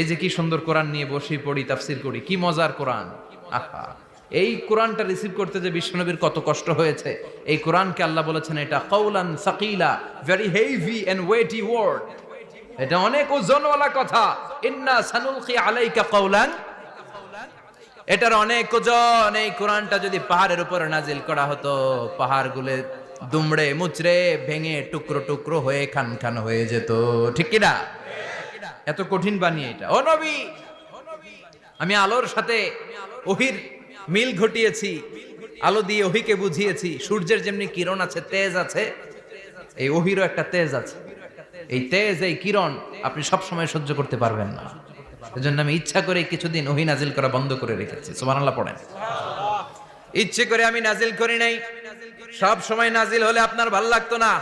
এই যে কি সুন্দর কোরআন নিয়ে বসে পড়ি, তাফসির করি, কি মজার কোরআন। আহা, এই কোরআনটা রিসিভ করতে যে বিশ্বনবীর কত কষ্ট হয়েছে, এই কোরআনকে আল্লাহ বলেছেন এটা কৌলান সাকিলা very heavy and weighty word এটা অনেক ওজনওয়ালা কথা। ইন্না সানুলকি আলাইকা কৌলান এটার অনেক ওজন, এই কোরআনটা যদি পাহাড়ের উপরে নাজিল করা হতো, পাহাড়গুলো দুমড়ে মুচড়ে ভেঙে টুকরো টুকরো হয়ে খান খান হয়ে যেত, ঠিক কিনা? এত কঠিন বানিয়ে এটা। ও নবী, আমি আলোর সাথে ওহির মিল ঘটিয়েছি, আলো দিয়ে ওহিকে বুঝিয়েছি, সূর্যের যেমনি কিরণ আছে, তেজ আছে, এই ওহিরও একটা তেজ আছে। এই তেজ, এই কিরণ আপনি সব সময় সহ্য করতে পারবেন না। এজন্য আমি ইচ্ছা করে কিছুদিন ওহি নাজিল করা বন্ধ করে রেখেছি। সুবহানাল্লাহ পড়েন। ইচ্ছে করে আমি নাজিল করি নাই। সব সময় নাজিল হলে আপনার ভালো লাগতো না।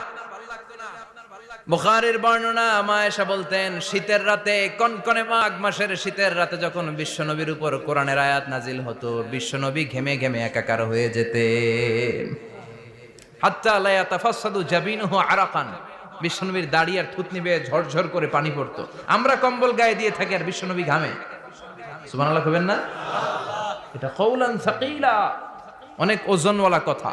বুখারীর বর্ণনা মায়েশা বলতেন, শীতের রাতে, কনকনে মাঘ মাসের শীতের রাতে যখন বিশ্বনবীর উপর কোরআনের আয়াত নাজিল হতো, বিশ্বনবী ঘেমে ঘেমে একাকার হয়ে যেতে হাত্তা লা ইয়াতাফাসাদু জাবিনুহু আরাকান। বিশ্বনবীর দাড়ি আর থুতনি বেয়ে ঝরঝর করে পানি পড়তো। আমরা কম্বল গায়ে দিয়ে থাকি আর বিশ্বনবী ঘামে। সুবহানাল্লাহ কইবেন না? এটা কৌলান সাকিলা। অনেক ওজনওয়ালা কথা।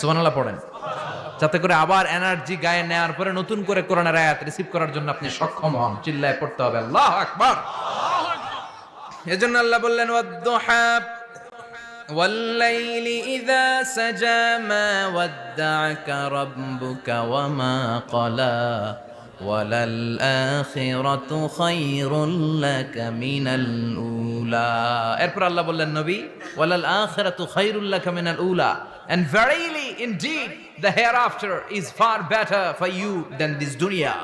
সুবহানাল্লাহ পড়েন যাতে করে আবার এনার্জি গায়ে নেওয়ার পরে নতুন করে কোরআনের আয়াত রিসিভ করার জন্য আপনি সক্ষম হন চিল্লায় পড়তে হবে আল্লাহ আকবার এজন্য আল্লাহ বললেন ওয়াদ্দুহা والليل إذا سجى ما ودعك ربك وما قلى وللآخرة خير لك من الأولى এরপর আল্লাহ বললেন নবী ওয়ালাল আখিরাতু খায়রুল লাকা মিনাল উলা and verily, indeed, the hereafter is far better for you than this dunya.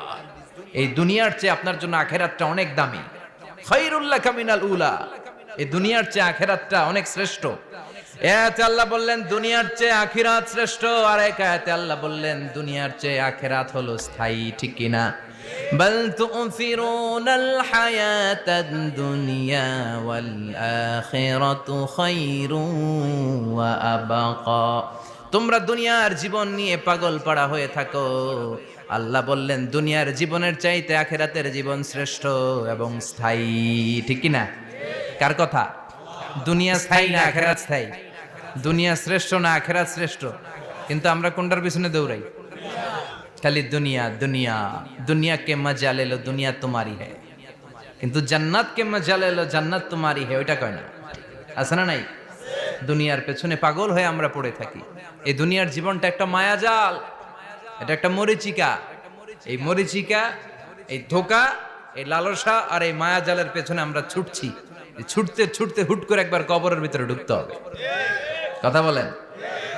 এই দুনিয়ার চেয়ে আপনার জন্য আখেরাতটা অনেক দামি। খায়রুল লাকা মিনাল উলা। এই দুনিয়ার চেয়ে আখেরাতটা অনেক শ্রেষ্ঠ। এতে আল্লাহ বললেন, দুনিয়ার চেয়ে আখিরাত শ্রেষ্ঠ। আর এক আয়াতে আল্লাহ বললেন, দুনিয়ার চেয়ে আখেরাত হলো স্থায়ী, ঠিক কিনা? بل تؤثرون الحياة الدنيا والآخرة خير وأبقى তোমরা দুনিয়ার জীবন নিয়ে পাগল পাড়া হয়ে থাকো আল্লাহ বললেন দুনিয়ার জীবনের চাইতে আখেরাতের জীবন শ্রেষ্ঠ এবং স্থায়ী ঠিক কি না কার কথা দুনিয়া স্থায়ী না আখেরাত স্থায়ী দুনিয়া শ্রেষ্ঠ না আখেরাত শ্রেষ্ঠ কিন্তু আমরা কোনটার পিছনে দৌড়াই খালি দুনিয়া দুনিয়া। দুনিয়া কে মজা লেলো দুনিয়া তোমারই হে। কিন্তু জান্নাত কে মজা লেলো জান্নাত তোমারই হে, ওইটা কয় না? আছে না নাই? দুনিয়ার পেছনে পাগল হয়ে আমরা পড়ে থাকি। এই দুনিয়ার জীবনটা একটা মায়াজাল। এটা একটা মরিচিকা। এই মরিচিকা, এই ধোকা, এই লালসা আর এই মায়াজালের পেছনে আমরা ছুটছি। ছুটতে ছুটতে হুট করে একবার কবরের ভিতরে ঢুকতে হবে। কথা বলেন।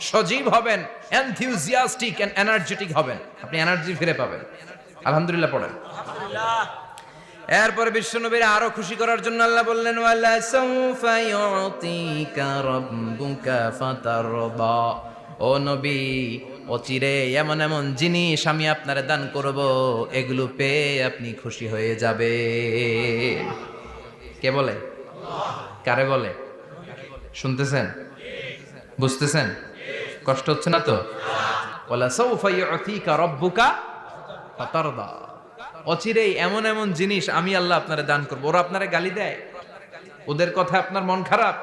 সজীব হবেন এনথিউজিয়াস্টিক এন্ড এনার্জেটিক হবেন। আপনি এনার্জি ফিরে পাবেন। আলহামদুলিল্লাহ পড়েন। এরপরে বিশ্বনবীর আরও খুশি করার জন্য আল্লাহ বললেন ওয়ালা সাউফা ইউতিকা রাব্বুকা ফাতারদা। ও নবী অচিরে এমন এমন জিনিস আমি আপনারে দান করব এগুলো পেয়ে আপনি খুশি হয়ে যাবে কে বলে? কারে বলে? শুনতেছেন? বুঝতেছেন? কষ্ট হচ্ছে না তো? অচিরেই এমন এমন জিনিস আমি আল্লাহ আপনারে দান করব। ওরা আপনারে গালি দেয়। ওদের কথা আপনার মন খারাপ।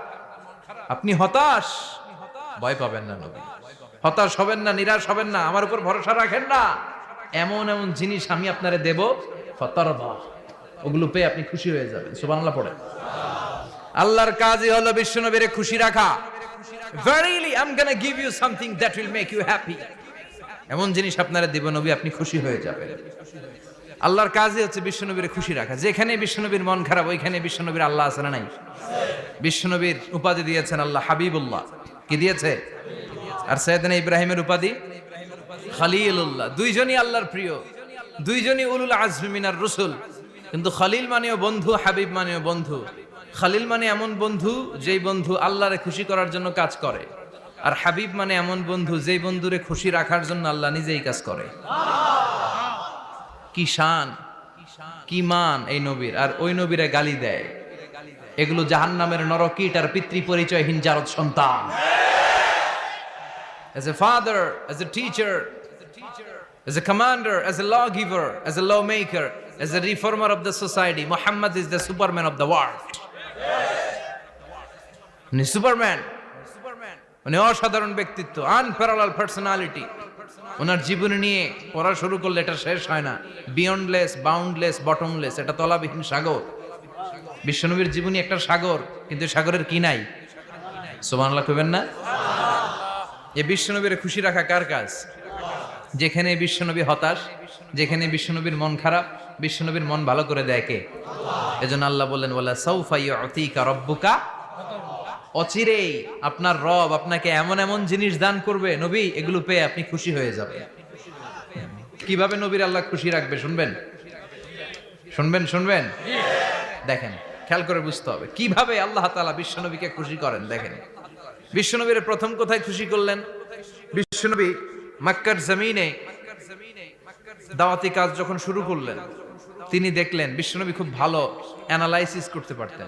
আপনি হতাশ। ভয় পাবেন না নবী। হতাশ হবেন না, নিরাশ হবেন না। আমার উপর ভরসা রাখেন না। এমন এমন জিনিস আমি আপনারে দেব ফতরবা ওগুলো পেয়ে আপনি খুশি হয়ে যাবেন। সুবহানাল্লাহ পড়ে আল্লাহর কাজই হলো বিশ্বনবীরে খুশি রাখা। I'm gonna give you something that will make you happy এমন জিনিস আপনারা দিব নবী, আপনি খুশি হয়ে যাবেন। আল্লাহর কাজই হচ্ছে বিশ্বনবীর খুশি রাখা। যেখানে বিশ্বনবীর মন খারাপ, ওইখানে বিশ্বনবীর আল্লাহ আছে না নাই? বিশ্বনবীর উপাধি দিয়েছেন আল্লাহ হাবিবুল্লাহ। কি দিয়েছে? আর সৈয়দনা ইব্রাহিমের উপাধি? খালিলুল্লাহ। দুইজনই আল্লাহর প্রিয়। দুইজনই উলুল আজমি মিনার রসুল। কিন্তু খালিল মানেও বন্ধু, হাবিব মানেও বন্ধু। খালিল মানে এমন বন্ধু যেই বন্ধু আল্লাহরে খুশি করার জন্য কাজ করে। আর হাবিব মানে এমন বন্ধু যেই বন্ধুরে খুশি রাখার জন্য আল্লাহ নিজেই কাজ করে। কি শান, কি মান এই নবীর। আর ওই নবীরে গালি দেয়। এগুলো জাহান্নামের নরকিট আর পিতৃ পরিচয়হীন জারদ সন্তান। As a father, as a teacher, as a commander, as a lawgiver, as a lawmaker, as a reformer of the society, muhammad is the superman of the world উনি সুপারম্যান, উনি অসাধারণ ব্যক্তিত্ব, আনপ্যারালাল পার্সোনালিটি। ওনার জীবনী নিয়ে পড়া শুরু করলে এটা শেষ হয় না। বিয়ন্ডলেস বাউন্ডলেস বটমলেস এটা তলাবিহীন সাগর। বিশ্বনবীর জীবনী একটা সাগর, কিন্তু সাগরের কি নাই? সোমানলা কইবেন না? এ বিশ্বনবীর খুশি রাখা কার কাজ? যেখানে বিশ্বনবী হতাশ, যেখানে বিশ্বনবীর মন খারাপ, বিশ্বনবীর মন ভালো করে দেয় কে? এজন্য আল্লাহ বললেন বলে সৌফাই অতিকা রব্বুকা অচিরেই আপনার রব আপনাকে এমন এমন জিনিস দান করবে, নবী, এগুলো পেয়ে আপনি খুশি হয়ে যাবে কীভাবে নবীর আল্লাহ খুশি রাখবে, শুনবেন? শুনবেন শুনবেন? দেখেন, খেয়াল করে বুঝতে হবে। কীভাবে আল্লাহ তাআলা বিশ্বনবীকে খুশি করেন, দেখেন। বিশ্বনবীর প্রথম কোথায় খুশি করলেন? বিশ্বনবী মাক্কার জমিনে দাওয়াতি কাজ যখন শুরু করলেন, তিনি দেখলেন বিশ্বনবী খুব ভালো অ্যানালাইসিস করতে পারতেন।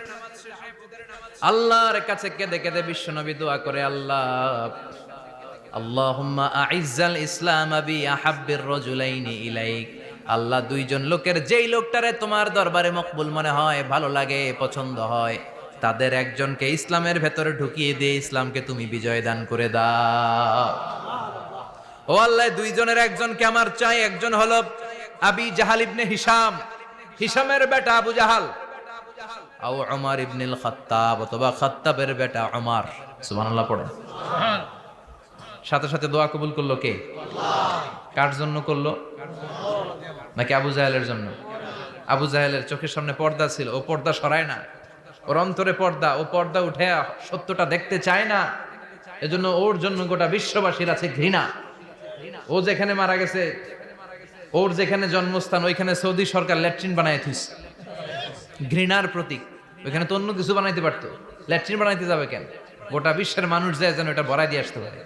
আল্লাহর কাছে কেঁদে কেঁদে বিশ্বনবী দোয়া করে, আল্লাহ, আল্লাহুম্মা আইজ্জাল ইসলাম আবি আহাব্বির রাজুলাইনি ইলাইক। আল্লাহ, দুইজন লোকের যেই লোকটারে তোমার দরবারে মকবুল মনে হয়, ভালো লাগে, পছন্দ হয়, তাদের একজনকে ইসলামের ভেতরে ঢুকিয়ে দিয়ে ইসলামকে তুমি বিজয় দান করে দাও। ও আল্লাহ, দুইজনের একজনকে আমার চাই, একজন হলো আবি জাহাল ইবনে হিসাম হিসামের বেটা আবু জাহাল। ইবনুল বেটা সাথে সাথে দোয়া কবুল করল কে? কার জন্য করল? নাকি আবু জাহেলের জন্য? আবু জাহেলের চোখের সামনে পর্দা ছিল, ও পর্দা সরায় না। ওর অন্তরে পর্দা, ও পর্দা উঠে সত্যটা দেখতে চায় না। এজন্য ওর জন্য গোটা বিশ্ববাসীর আছে ঘৃণা। ও যেখানে মারা গেছে, ওর যেখানে জন্মস্থান, ওইখানে সৌদি সরকার ল্যাট্রিন বানায় ঘৃণার প্রতীক। ওইখানে তো অন্য কিছু বানাইতে পারতো। ল্যাট্রিন বানাইতে যাবে কেন? গোটা বিশ্বের মানুষ যায় যেন এটা ভরাই দিয়ে আসতে পারে।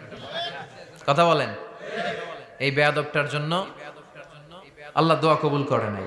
কথা বলেন। এই বেয়াদবটার জন্য আল্লাহ দোয়া কবুল করে নাই।